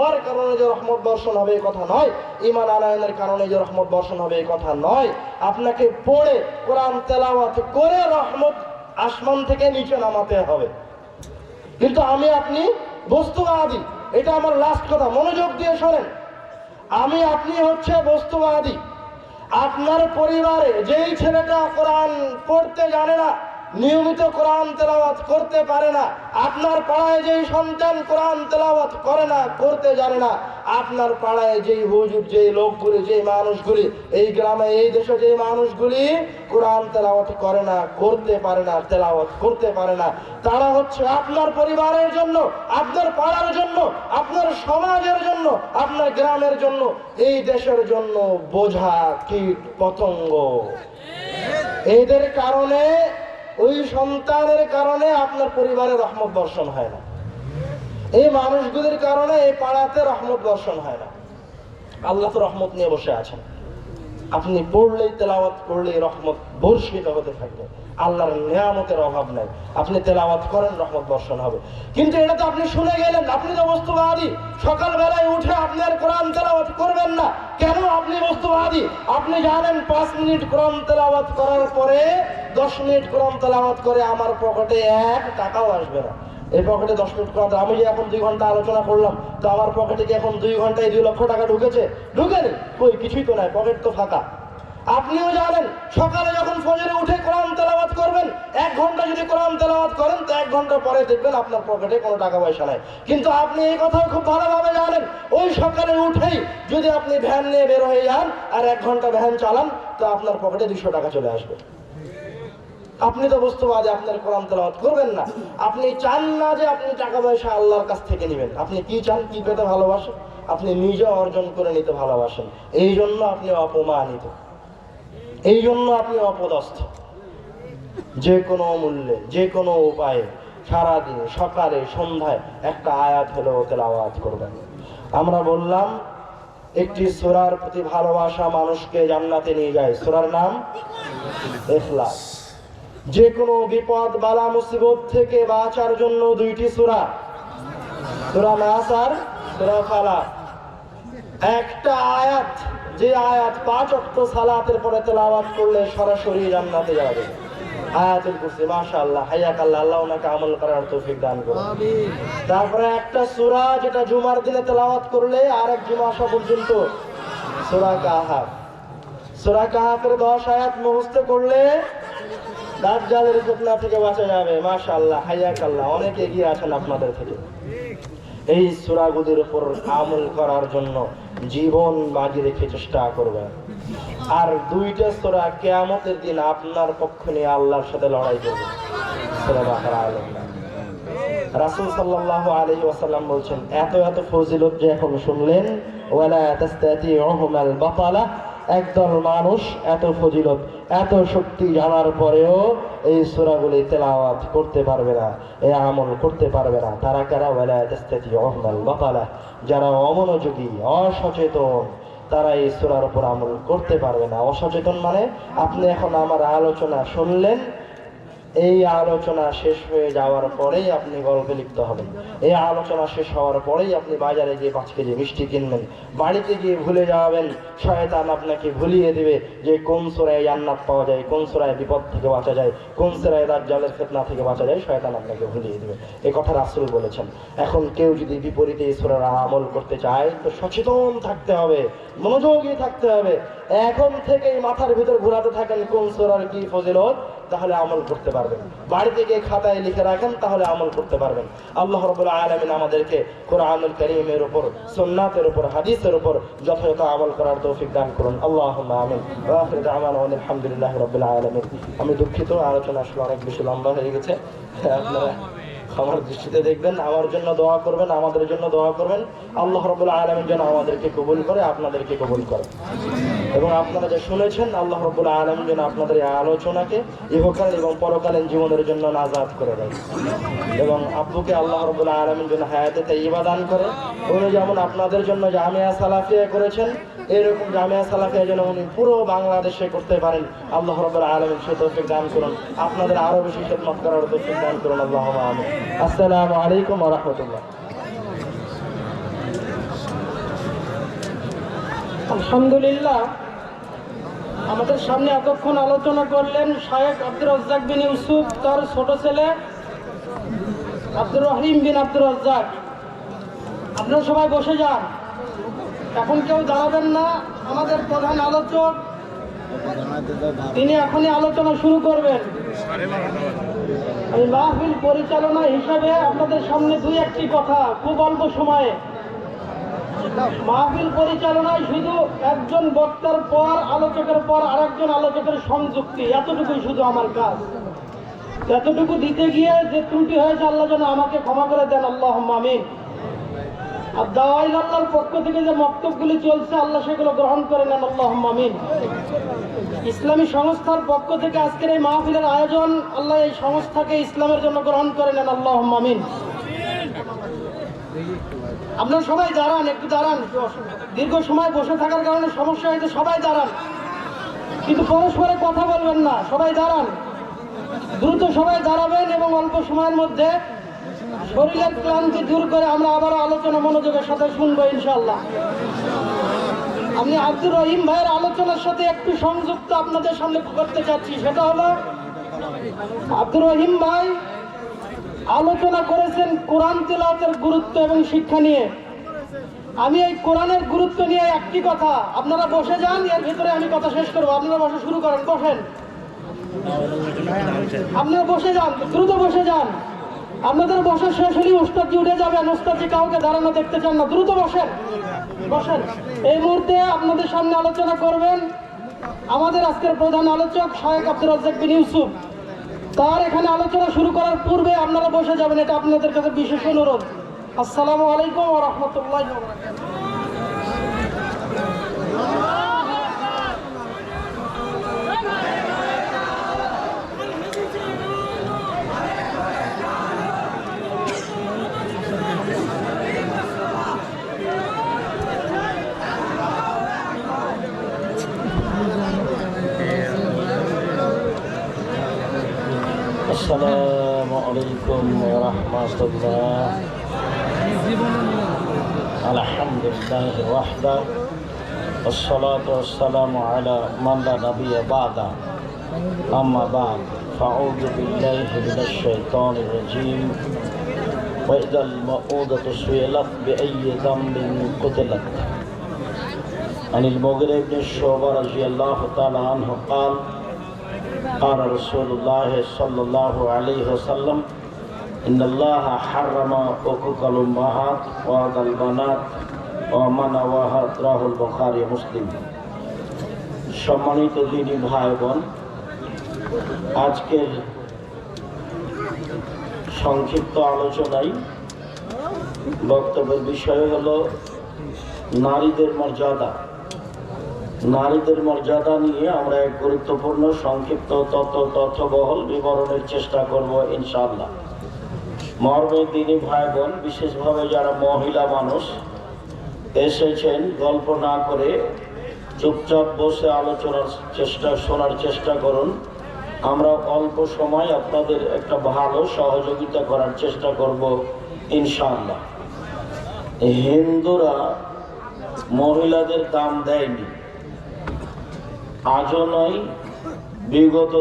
হওয়ার কারণে যে রহমত বর্ষণ হবে এই কথা নয় ইমান আনায়নের কারণে যে রহমত বর্ষণ হবে এই কথা নয়। আপনাকে পড়ে কোরআন তেলাওয়াত করে রহমত আসমান থেকে নিচে নামাতে হবে। কিন্তু আমি আপনি বস্তুবাদী, এটা আমার লাস্ট কথা, মনোযোগ দিয়ে শোনেন। আমি আপনি হচ্ছে বস্তুবাদী। আপনার পরিবারে যেই ছেলেটা কোরআন পড়তে জানে না নিয়মিত কোরআন তেলাওয়াত করতে পারে না। আপনার পাড়ায় যেই সন্তান কোরআন তেলাওয়াত করে না, করতে জানে না, আপনার পাড়ায় যেই হুজুর, যেই লোকগুলি, যেই মানুষগুলি, এই গ্রামে, এই দেশে যেই মানুষগুলি কোরআন তেলাওয়াত করে না, করতে পারে না, তেলাওয়াত করতে পারে না, তারা হচ্ছে আপনার পরিবারের জন্য, আপনার পাড়ার জন্য, আপনার সমাজের জন্য, আপনার গ্রামের জন্য, এই দেশের জন্য বোঝা কীট পতঙ্গ। এদের কারণে ওই সন্তানের কারণে আপনার পরিবারে রহমত বর্ষণ হয় না। এই মানুষগুলির কারণে এই পাড়াতে রহমত বর্ষণ হয় না। আল্লাহ তো রহমত নিয়ে বসে আছেন। আপনি পড়লেই তেলাওয়াত করলেই রহমত বর্ষিত হতে থাকবে। আল্লাহর নিয়ামতের অভাব নাই। আপনি তেলাওয়াত করেন, রহমত বর্ষণ হবে। কিন্তু এটা তো আপনি শুনে গেলেন, আপনি তো বস্তুবাদী। সকালবেলায় উঠে আপনি আর কোরআন তেলাওয়াত করবেন না। কেন আপনি বস্তুবাদী? আপনি জানেন, পাঁচ মিনিট কোরআন তেলাওয়াত করার পরে, দশ মিনিট কোরআন তেলাওয়াত করে আমার পকেটে এক টাকাও আসবে না। এই পকেটে দশ মিনিট কোরআন আমি যে এখন দুই ঘণ্টা আলোচনা করলাম, তো আমার পকেটে কি এখন দুই ঘন্টায় দুই লক্ষ টাকা ঢুকেছে? ঢুকে ঢুকেনি? কই, কিছুই তো নাই, পকেট তো ফাঁকা। আপনিও জানেন, সকালে যখন ফজরে উঠে কোরআন তেলাওয়াত করবেন, এক ঘণ্টা যদি কোরআন তেলাওয়াত করেন, তো এক ঘণ্টা পরে দেখবেন আপনার পকেটে কোনো টাকা পয়সা নাই। কিন্তু আপনি এই কথা খুব ভালোভাবে জানেন, ওই সকালে উঠেই যদি আপনি ভ্যান নিয়ে বের হয়ে যান আর এক ঘণ্টা ভ্যান চালান, তো আপনার পকেটে দুশো টাকা চলে আসবে। আপনি তো বস্তুবাদী আপনার কোরআন তেলাওয়াত করবেন না। আপনি চান না যে আপনি টাকা পয়সা আল্লাহর কাছ থেকে নেবেন। আপনি কি চান? কি পেতে ভালোবাসেন? আপনি নিজে অর্জন করে নিতে ভালোবাসেন। এই জন্য আপনি অপমানিত। এই জন্য আপনি অপদস্থ। যে কোনো মূল্যে, যে কোনো উপায়ে সারাদিন, সকালে, সন্ধ্যায় একটা আয়াত হলেও তেলাওয়াত করবেন। আমরা বললাম, একটি সোরার প্রতি ভালোবাসা মানুষকে জান্নাতে নিয়ে যায়। সোরার নাম এখলাস যে কোনো বিপদ বালা মুসিবত থেকে বাঁচার জন্য দুইটি সূরা। সূরা নাস আর সূরা ফালাক। একটা আয়াত যে আয়াত পাঁচ অক্ট সালাতের পরে তেলাওয়াত করলে সরাসরি জান্নাতে যাবে। আয়াতুল কুরসি মাশাআল্লাহ হায়াক আল্লাহ আল্লাহ ওনাকে আমল করার তৌফিক দান করুন। তারপরে একটা সূরা যেটা জুমার দিনে তেলাওয়াত করলে আরেক জুমা আসা পর্যন্ত সূরা কাহাফ। সূরা কাহাফের 10 আয়াত মুখস্থ করলে দাজ্জালের ফিতনা থেকে বাঁচা যাবে, মাশাআল্লাহ হায়াক আল্লাহ অনেক এগিয়ে আছেন আপনাদের থেকে। এই সূরাগুলির উপর আমল করার জন্য জীবন বাজি রেখে চেষ্টা করবেন। আর দুইটা সূরা কিয়ামতের দিন আপনার পক্ষ নিয়ে আল্লাহর সাথে লড়াই করবে। আল রাসূল সাল্লাল্লাহু আলাইহি ওয়াসাল্লাম বলছেন, এত এত ফজিলত যে এখন শুনলেন, ওয়ালা তাস্তাতিউহুমাল বাতালা একদল মানুষ, এত ফজিলত, এত শক্তি জানার পরেও এই সুরাগুলি তেলাওয়াত করতে পারবে না এ আমল করতে পারবে না। তারা কারা? বেলায় যারা অমনোযোগী, অসচেতন, তারা এই সোরার উপর আমল করতে পারবে না। অসচেতন মানে আপনি এখন আমার আলোচনা শুনলেন এই আলোচনা শেষ হয়ে যাওয়ার পরেই আপনি গল্পে লিপ্ত হবেন। এই আলোচনা শেষ হওয়ার পরেই আপনি বাজারে গিয়ে পাঁচ কেজি মিষ্টি কিনবেন। বাড়িতে গিয়ে ভুলে যাবেন, শয়তান আপনাকে ভুলিয়ে দিবে যে কোন সোরায় জান্নাত পাওয়া যায়, কোন সোরায় বিপদ থেকে বাঁচা যায়, কোন সোরায় দাজ্জালের ফেতনা থেকে বাঁচা যায়, শয়তান আপনাকে ভুলিয়ে দিবে। এই কথা রাসূল বলেছেন। এখন কেউ যদি বিপরীতে এই সোরার আমল করতে চায়, তো সচেতন থাকতে হবে, মনোযোগী থাকতে হবে। এখন থেকেই মাথার ভিতর ঘোরাতে থাকেন কোন সোরার কি ফজিলত, তাহলে আমল করতে পারবেন। বাড়ি থেকে খাতায় লিখে রাখেন, তাহলে আমল করতে পারবেন। আল্লাহ রবুল্লা আলমিন আমাদেরকে কোরআনুল করিমের উপর, সুন্নাতের উপর, হাদিসের উপর যথাযথ আমল করার তৌফিক দান করুন। আল্লাহ আমিন। আলহামদুলিল্লাহ রবিল আলমিন। আমি দুঃখিত, আলোচনা আসলে অনেক বেশি লম্বা হয়ে গেছে। আপনারা আমার দৃষ্টিতে দেখবেন, আমার জন্য দোয়া করবেন, আমাদের জন্য দোয়া করবেন। আল্লাহ রবুল্লা আলমের জন্য আমাদেরকে কবুল করে, আপনাদেরকে কবুল করে। এবং আপনারা যে শুনেছেন, আল্লাহ রবুল্লা আলম যেন আপনাদের এই আলোচনাকে ইহকালীন এবং পরকালীন জীবনের জন্য নাজাদ করে দেয় এবং আব্বুকে আল্লাহ রবুল্লা আলমের জন্য হায়াতে তাইবা দান করে। উনি যেমন আপনাদের জন্য জামিয়া সালাফিয়া করেছেন, এরকম জামিয়া সালাফিয়া যেন উনি পুরো বাংলাদেশে করতে পারেন, আল্লাহ রবুল্লা আলমের সে তৌফিক দান করুন। আপনাদের আরও বেশি খেদমত করার তৌফিক দান করুন, আল্লাহ আসসালামু আলাইকুম রহমতুল্লাহ। আলহামদুলিল্লাহ। আমাদের সামনে এতক্ষণ আলোচনা করলেন শায়েক আব্দুর রাজ্জাক বিন ইউসুফ, তার ছোট ছেলে আব্দুর রহিম বিন আব্দুর রাজ্জাক। আপনারা সবাই বসে যান। এখন কেউ দাঁড়াবেন না, আমাদের প্রধান আলোচক। তিনি এখনই আলোচনা শুরু করবেন। মাহফিল পরিচালনা হিসাবে আপনাদের সামনে দুই একটি কথা, খুব অল্প সময়ে। মাহফিল পরিচালনায় শুধু একজন বক্তার পর আলোচকের পর আরেকজন আলোচকের সংযুক্তি। এতটুকুই শুধু আমার কাজ। এতটুকু দিতে গিয়ে যে ত্রুটি হয়েছে, আল্লাহ যেন আমাকে ক্ষমা করে দেন আল্লাহ আমিন। আর দাওয়াইল আল্লাহর পক্ষ থেকে যে মক্তবগুলি চলছে, আল্লাহ সেগুলো গ্রহণ করে নেন আল্লাহ আমিন। ইসলামী সংস্থার পক্ষ থেকে আজকের এই মাহফিলের আয়োজন, আল্লাহ এই সংস্থাকে ইসলামের জন্য গ্রহণ করে নেন আল্লাহ আমিন। আপনারা সবাই দাঁড়ান, একটু দাঁড়ান। দীর্ঘ সময় বসে থাকার কারণে সমস্যা হয়েছে, সবাই দাঁড়ান। কিন্তু পরস্পরে কথা বলবেন না, সবাই দাঁড়ান। দ্রুত সবাই দাঁড়াবেন এবং অল্প সময়ের মধ্যে শরীরের ক্লান্তি দূর করে আমরা আবারও আলোচনা মনোযোগের সাথে শুনব ইনশাল্লাহ আমি আব্দুর রহিম ভাইয়ের আলোচনার সাথে একটু সংযুক্ত আপনাদের সামনে করতে চাচ্ছি, সেটা হলো আব্দুর রহিম ভাই আলোচনা করেছেন কোরআন তেলাওয়াতের গুরুত্ব এবং শিক্ষা নিয়ে। আমি এই কোরআনের গুরুত্ব নিয়ে একটি কথা, আপনারা বসে যান, এর ভিতরে আমি কথা শেষ করব। আপনারা বসে শুরু করেন, বসেন। আপনারা বসে যান, দ্রুত বসে যান। আপনাদের বসে শেষ হলেই উস্তাদজি উঠে যাবেন উস্তাদজি কাউকে দাঁড়ানো দেখতে চান না। দ্রুত বসেন বসেন। এই মুহূর্তে আপনাদের সামনে আলোচনা করবেন আমাদের আজকের প্রধান আলোচক শাহেক আব্দুর রাজ্জাক বিন ইউসুফ। তার এখানে আলোচনা শুরু করার পূর্বে আপনারা বসে যাবেন, এটা আপনাদের কাছে বিশেষ অনুরোধ। আসসালামু আলাইকুম রহমতুল্লাহ السلام عليكم ورحمة الله. الحمد لله وحده. والصلاة والسلام على من لا نبي بعده. أما بعد فأعوذ بالله من الشيطان الرجيم. وإذا المؤودة سئلت بأي ذنب قتلت. عن المغيرة بن الشعبة رضي الله تعالى عنه قال قال رسول الله صلى الله عليه وسلم إن الله حرم حقوق الأمهات وعد البنات ومن وهد রাহ البخاري মুসলিম সম্মানিত দিনী ভাই বোন আজকের সংক্ষিপ্ত আলোচনায় বক্তব্যের বিষয় হলো নারীদের মর্যাদা নারীদের মর্যাদা নিয়ে আমরা এক গুরুত্বপূর্ণ সংক্ষিপ্ত তথ্য তথ্যবহল বিবরণের চেষ্টা করব ইনশাআল্লাহ। মর্মে দিনী ভাই বোন বিশেষভাবে যারা মহিলা মানুষ, এসেছেন, গল্প না করে চুপচাপ বসে আলোচনার চেষ্টা, শোনার চেষ্টা করুন। আমরা অল্প সময় আপনাদের একটা ভালো সহযোগিতা করার চেষ্টা করব ইনশাআল্লাহ। হিন্দুরা মহিলাদের দাম দেয়নি। আজও নয় বিগত